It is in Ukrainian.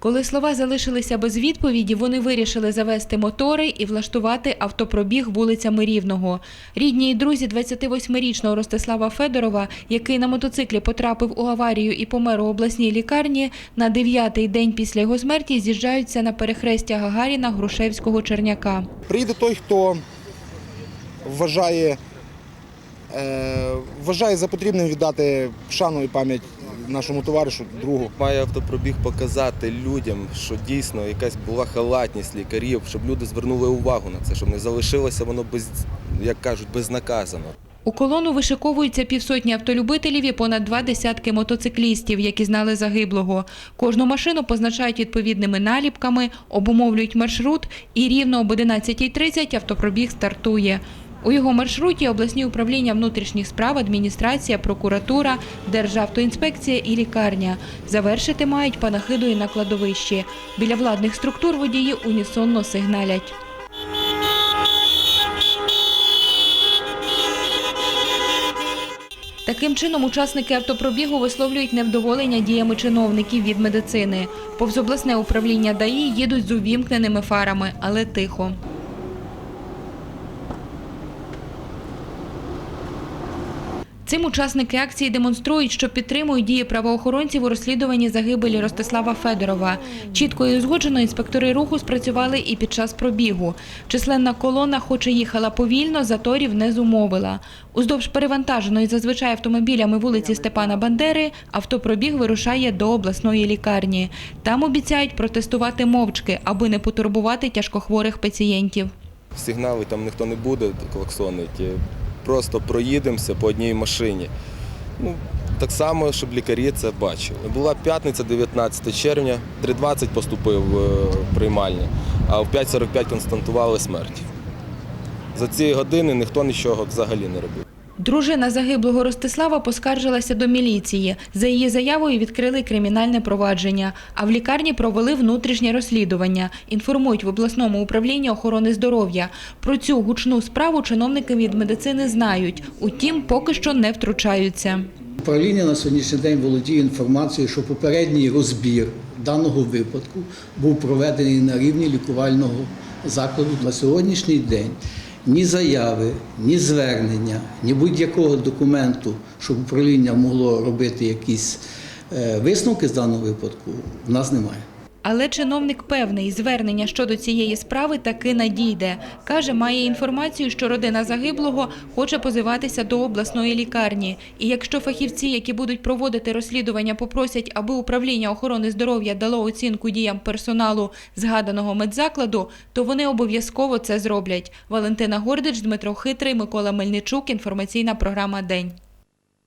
Коли слова залишилися без відповіді, вони вирішили завести мотори і влаштувати автопробіг вулицями Рівного. Рідні і друзі 28-річного Ростислава Федорова, який на мотоциклі потрапив у аварію і помер у обласній лікарні, на дев'ятий день після його смерті з'їжджаються на перехрестя Гагаріна Грушевського Черняка. Прийде той, хто вважає, е, вважає за потрібним віддати шану і пам'ять нашому товаришу, другу. Має автопробіг показати людям, що дійсно якась була халатність лікарів, щоб люди звернули увагу на це, щоб не залишилося воно без, як кажуть, безнаказано. У колону вишиковуються півсотні автолюбителів і понад два десятки мотоциклістів, які знали загиблого. Кожну машину позначають відповідними наліпками, обумовлюють маршрут і рівно об 11.30 автопробіг стартує. У його маршруті обласні управління внутрішніх справ, адміністрація, прокуратура, Державтоінспекція і лікарня. Завершити мають панахиду і на кладовищі. Біля владних структур водії унісонно сигналять. Таким чином, учасники автопробігу висловлюють невдоволення діями чиновників від медицини. Повз обласне управління ДАІ їдуть з увімкненими фарами, але тихо. Цим учасники акції демонструють, що підтримують дії правоохоронців у розслідуванні загибелі Ростислава Федорова. Чітко і узгоджено інспектори руху спрацювали і під час пробігу. Численна колона, хоч і їхала повільно, заторів не зумовила. Уздовж перевантаженої зазвичай автомобілями вулиці Степана Бандери автопробіг вирушає до обласної лікарні. Там обіцяють протестувати мовчки, аби не потурбувати тяжкохворих пацієнтів. Сигнали там ніхто не буде клаксонити. Просто проїдемося по одній машині. Ну, так само, щоб лікарі це бачили. Була п'ятниця, 19 червня, 3.20 поступив в приймальня, а в 5.45 константували смерть. За ці години ніхто нічого взагалі не робив. Дружина загиблого Ростислава поскаржилася до міліції. За її заявою відкрили кримінальне провадження, а в лікарні провели внутрішнє розслідування. Інформують в обласному управлінні охорони здоров'я. Про цю гучну справу чиновники від медицини знають, утім, поки що не втручаються. Управління на сьогоднішній день володіє інформацією, що попередній розбір даного випадку був проведений на рівні лікувального закладу на сьогоднішній день. Ні заяви, ні звернення, ні будь-якого документу, щоб управління могло робити якісь е, висновки з даного випадку, в нас немає. Але чиновник певний, звернення щодо цієї справи таки надійде. Каже, має інформацію, що родина загиблого хоче позиватися до обласної лікарні. І якщо фахівці, які будуть проводити розслідування, попросять, аби управління охорони здоров'я дало оцінку діям персоналу згаданого медзакладу, то вони обов'язково це зроблять. Валентина Гордич, Дмитро Хитрий, Микола Мельничук. Інформаційна програма День.